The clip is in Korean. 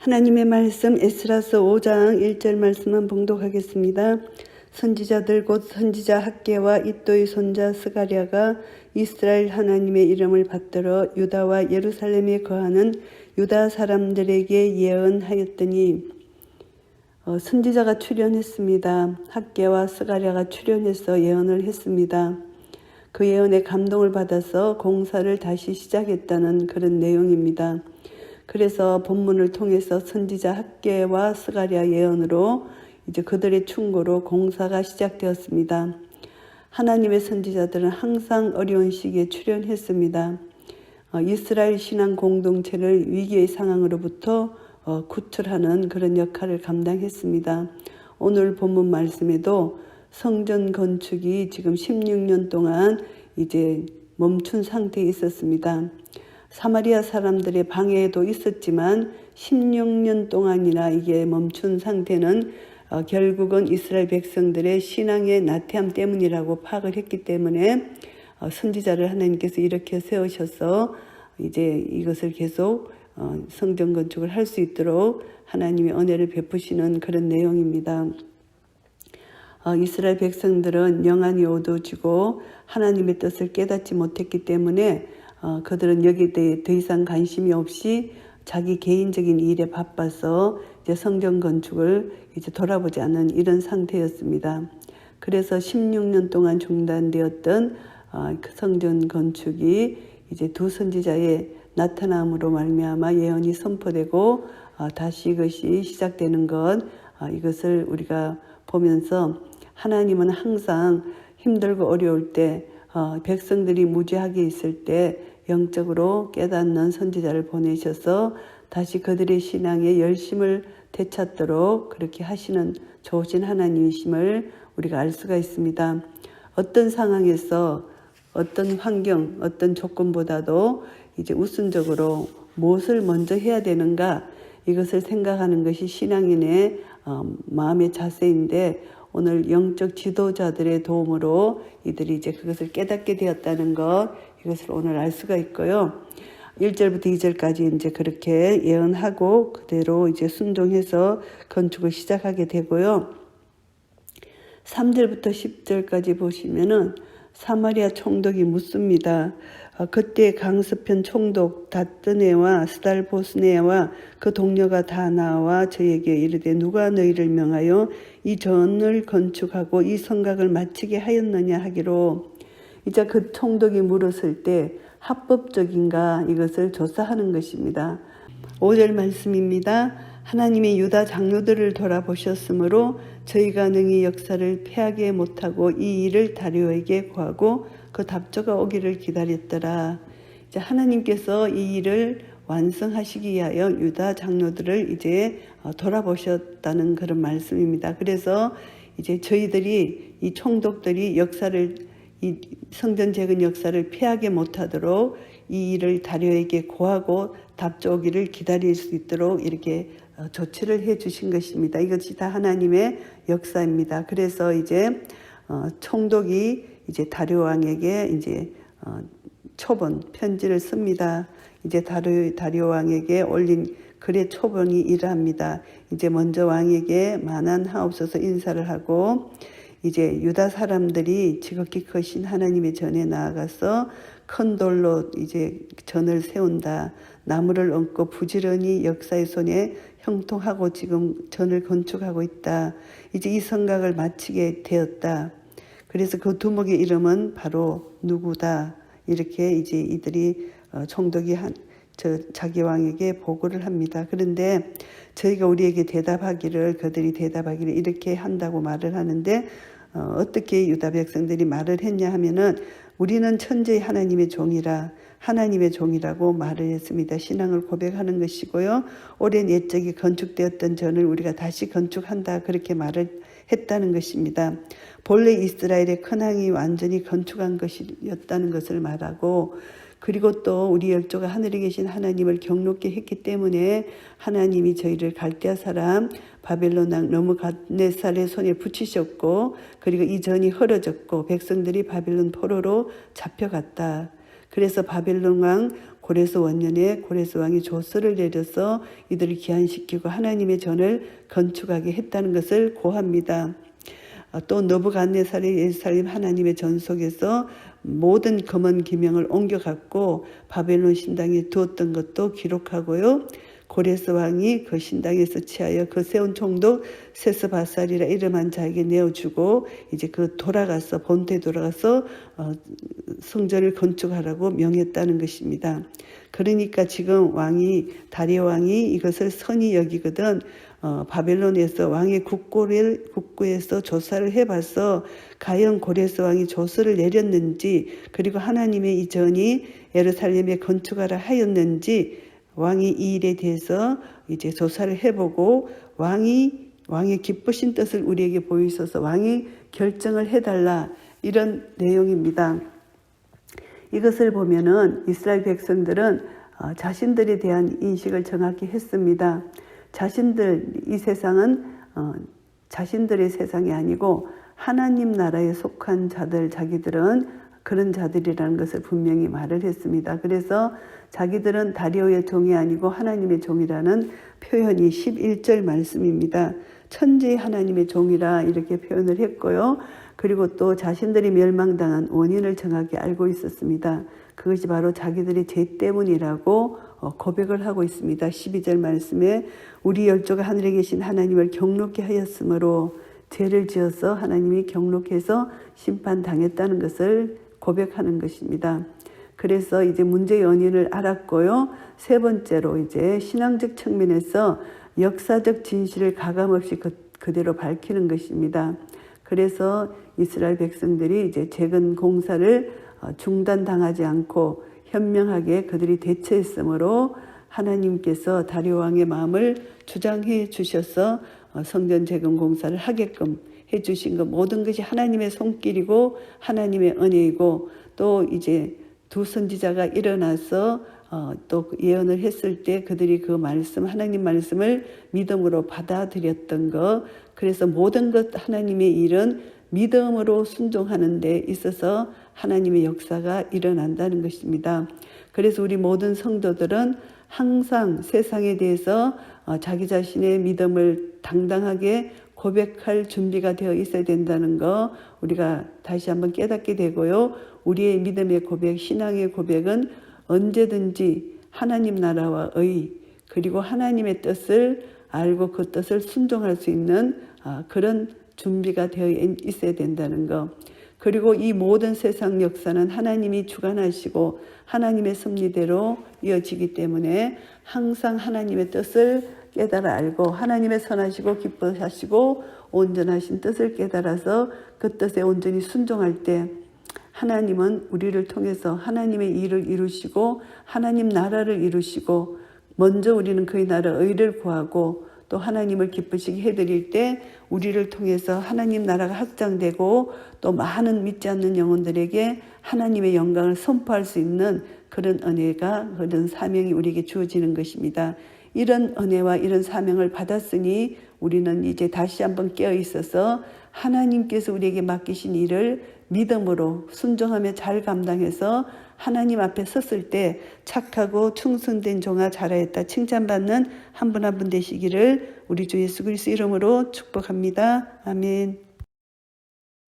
하나님의 말씀 에스라서 5장 1절 말씀만 봉독하겠습니다. 선지자들 곧 선지자 학계와 이또의 손자 스가랴가 이스라엘 하나님의 이름을 받들어 유다와 예루살렘에 거하는 유다 사람들에게 예언하였더니 어, 선지자가 출연했습니다. 학계와 스가랴가 출연해서 예언을 했습니다. 그 예언에 감동을 받아서 공사를 다시 시작했다는 그런 내용입니다. 그래서 본문을 통해서 선지자 학계와 스가랴 예언으로 이제 그들의 충고로 공사가 시작되었습니다. 하나님의 선지자들은 항상 어려운 시기에 출연했습니다. 어, 이스라엘 신앙 공동체를 위기의 상황으로부터 어, 구출하는 그런 역할을 감당했습니다. 오늘 본문 말씀에도 성전 건축이 지금 16년 동안 이제 멈춘 상태에 있었습니다. 사마리아 사람들의 방해도 있었지만 16년 동안이나 이게 멈춘 상태는 어, 결국은 이스라엘 백성들의 신앙의 나태함 때문이라고 파악을 했기 때문에 어, 선지자를 하나님께서 이렇게 세우셔서 이제 이것을 계속 어, 성전 건축을 할 수 있도록 하나님의 은혜를 베푸시는 그런 내용입니다. 어, 이스라엘 백성들은 영안이 어두워지고 하나님의 뜻을 깨닫지 못했기 때문에 어, 그들은 여기에 대해 더 이상 관심이 없이 자기 개인적인 일에 바빠서 이제 성전 건축을 이제 돌아보지 않은 이런 상태였습니다. 그래서 16년 동안 중단되었던 어, 그 성전 건축이 이제 두 선지자의 나타남으로 말미암아 예언이 선포되고 어, 다시 이것이 시작되는 것 어, 이것을 우리가 보면서 하나님은 항상 힘들고 어려울 때 어, 백성들이 무지하게 있을 때 영적으로 깨닫는 선지자를 보내셔서 다시 그들의 신앙에 열심을 되찾도록 그렇게 하시는 좋으신 하나님이심을 우리가 알 수가 있습니다. 어떤 상황에서 어떤 환경, 어떤 조건보다도 이제 우선적으로 무엇을 먼저 해야 되는가 이것을 생각하는 것이 신앙인의 어, 마음의 자세인데 오늘 영적 지도자들의 도움으로 이들이 이제 그것을 깨닫게 되었다는 것 이것을 오늘 알 수가 있고요. 1절부터 2절까지 이제 그렇게 예언하고 그대로 이제 순종해서 건축을 시작하게 되고요. 3절부터 10절까지 보시면은 사마리아 총독이 묻습니다. 어, 그때 강스편 총독 다뜨네와 스달보스네와 그 동료가 다 나와 저에게 이르되 누가 너희를 명하여 이 전을 건축하고 이 성곽을 마치게 하였느냐 하기로 이제 그 총독이 물었을 때 합법적인가 이것을 조사하는 것입니다. 5절 말씀입니다. 하나님의 유다 장로들을 돌아보셨으므로 저희가 능히 역사를 패하게 못하고 이 일을 다리오에게 구하고 그 답조가 오기를 기다렸더라. 이제 하나님께서 이 일을 완성하시기 위하여 유다 장로들을 이제 어, 돌아보셨다는 그런 말씀입니다. 그래서 이제 저희들이 이 총독들이 역사를 이 성전 재건 역사를 피하게 못하도록 이 일을 다려에게 고하고 답조기를 기다릴 수 있도록 이렇게 어, 조치를 해 주신 것입니다. 이것이 다 하나님의 역사입니다. 그래서 이제 어, 총독이 이제 다rio 왕에게 이제 초본 편지를 씁니다. 이제 다rio, 다rio 왕에게 올린 글의 초본이 이러합니다. 이제 먼저 왕에게 만한 하옵소서 인사를 하고 이제 유다 사람들이 지극히 크신 하나님의 전에 나아가서 큰 돌로 이제 전을 세운다. 나무를 얹고 부지런히 역사의 손에 형통하고 지금 전을 건축하고 있다. 이제 이 성각을 마치게 되었다. 그래서 그 두목의 이름은 바로 누구다. 이렇게 이제 이들이 어, 총독이 한, 저 자기 왕에게 보고를 합니다. 그런데 저희가 우리에게 대답하기를 그들이 대답하기를 이렇게 한다고 말을 하는데 어, 어떻게 유다 백성들이 말을 했냐 하면은 우리는 천재의 하나님의 종이라 하나님의 종이라고 말을 했습니다. 신앙을 고백하는 것이고요. 오랜 옛적이 건축되었던 전을 우리가 다시 건축한다 그렇게 말을 했다는 것입니다. 본래 이스라엘의 큰왕이 완전히 건축한 것이었다는 것을 말하고 그리고 또 우리 열조가 하늘에 계신 하나님을 경롭게 했기 때문에 하나님이 저희를 갈대아 사람 바벨론 왕 너무갓네살의 손에 붙이셨고 그리고 이 전이 헐어졌고 백성들이 바벨론 포로로 잡혀갔다. 그래서 바벨론 왕 고레스 원년에 고레스 왕이 조서를 내려서 이들을 기한시키고 하나님의 전을 건축하게 했다는 것을 고합니다. 아, 또 너부갓네살의 예루살렘 하나님의 전 속에서 모든 검은 기명을 옮겨갔고 바벨론 신당에 두었던 것도 기록하고요. 고레스 왕이 그 신당에서 취하여 그 세운 총독 세스바살이라 이름한 자에게 내어주고 이제 그 돌아가서 본토에 돌아가서 어, 성전을 건축하라고 명했다는 것입니다. 그러니까 지금 왕이 다리오 왕이 이것을 선히 여기거든 어, 바벨론에서 왕의 국고를 국고에서 조사를 해봐서 과연 고레스 왕이 조서를 내렸는지 그리고 하나님의 이 전이 예루살렘에 건축하라 하였는지 왕이 이 일에 대해서 이제 조사를 해보고 왕이 왕의 기쁘신 뜻을 우리에게 보이셔서 왕이 결정을 해달라 이런 내용입니다. 이것을 보면은 이스라엘 백성들은 어, 자신들에 대한 인식을 정확히 했습니다. 자신들 이 세상은 어, 자신들의 세상이 아니고 하나님 나라에 속한 자들 자기들은 그런 자들이라는 것을 분명히 말을 했습니다. 그래서 자기들은 다리오의 종이 아니고 하나님의 종이라는 표현이 11절 말씀입니다. 천지 하나님의 종이라 이렇게 표현을 했고요. 그리고 또 자신들이 멸망당한 원인을 정확히 알고 있었습니다. 그것이 바로 자기들의 죄 때문이라고 어, 고백을 하고 있습니다. 12절 말씀에 우리 열조가 하늘에 계신 하나님을 경록케 하였으므로 죄를 지어서 하나님이 경록해서 심판당했다는 것을 고백하는 것입니다. 그래서 이제 문제의 원인을 알았고요. 세 번째로 이제 신앙적 측면에서 역사적 진실을 가감없이 그, 그대로 밝히는 것입니다. 그래서 이스라엘 백성들이 이제 재건 공사를 어, 중단당하지 않고 현명하게 그들이 대처했으므로 하나님께서 다리오 왕의 마음을 주장해 주셔서 어, 성전 재건 공사를 하게끔 해 주신 것 모든 것이 하나님의 손길이고 하나님의 은혜이고 또 이제 두 선지자가 일어나서 어, 또 예언을 했을 때 그들이 그 말씀 하나님 말씀을 믿음으로 받아들였던 것 그래서 모든 것 하나님의 일은 믿음으로 순종하는 데 있어서 하나님의 역사가 일어난다는 것입니다. 그래서 우리 모든 성도들은 항상 세상에 대해서 어, 자기 자신의 믿음을 당당하게 고백할 준비가 되어 있어야 된다는 거 우리가 다시 한번 깨닫게 되고요. 우리의 믿음의 고백, 신앙의 고백은 언제든지 하나님 나라와 의 그리고 하나님의 뜻을 알고 그 뜻을 순종할 수 있는 아, 그런 준비가 되어 있어야 된다는 것. 그리고 이 모든 세상 역사는 하나님이 주관하시고 하나님의 섭리대로 이어지기 때문에 항상 하나님의 뜻을 깨달아 알고 하나님의 선하시고 기뻐하시고 온전하신 뜻을 깨달아서 그 뜻에 온전히 순종할 때 하나님은 우리를 통해서 하나님의 일을 이루시고 하나님 나라를 이루시고 먼저 우리는 그의 나라 의를 구하고 또 하나님을 기쁘시게 해드릴 때 우리를 통해서 하나님 나라가 확장되고 또 많은 믿지 않는 영혼들에게 하나님의 영광을 선포할 수 있는 그런 은혜가 그런 사명이 우리에게 주어지는 것입니다. 이런 은혜와 이런 사명을 받았으니 우리는 이제 다시 한번 깨어 있어서 하나님께서 우리에게 맡기신 일을 믿음으로 순종하며 잘 감당해서 하나님 앞에 섰을 때 착하고 충성된 종아 잘하였다 칭찬받는 한 분 한분 되시기를 우리 주 예수 그리스도 이름으로 축복합니다. 아멘.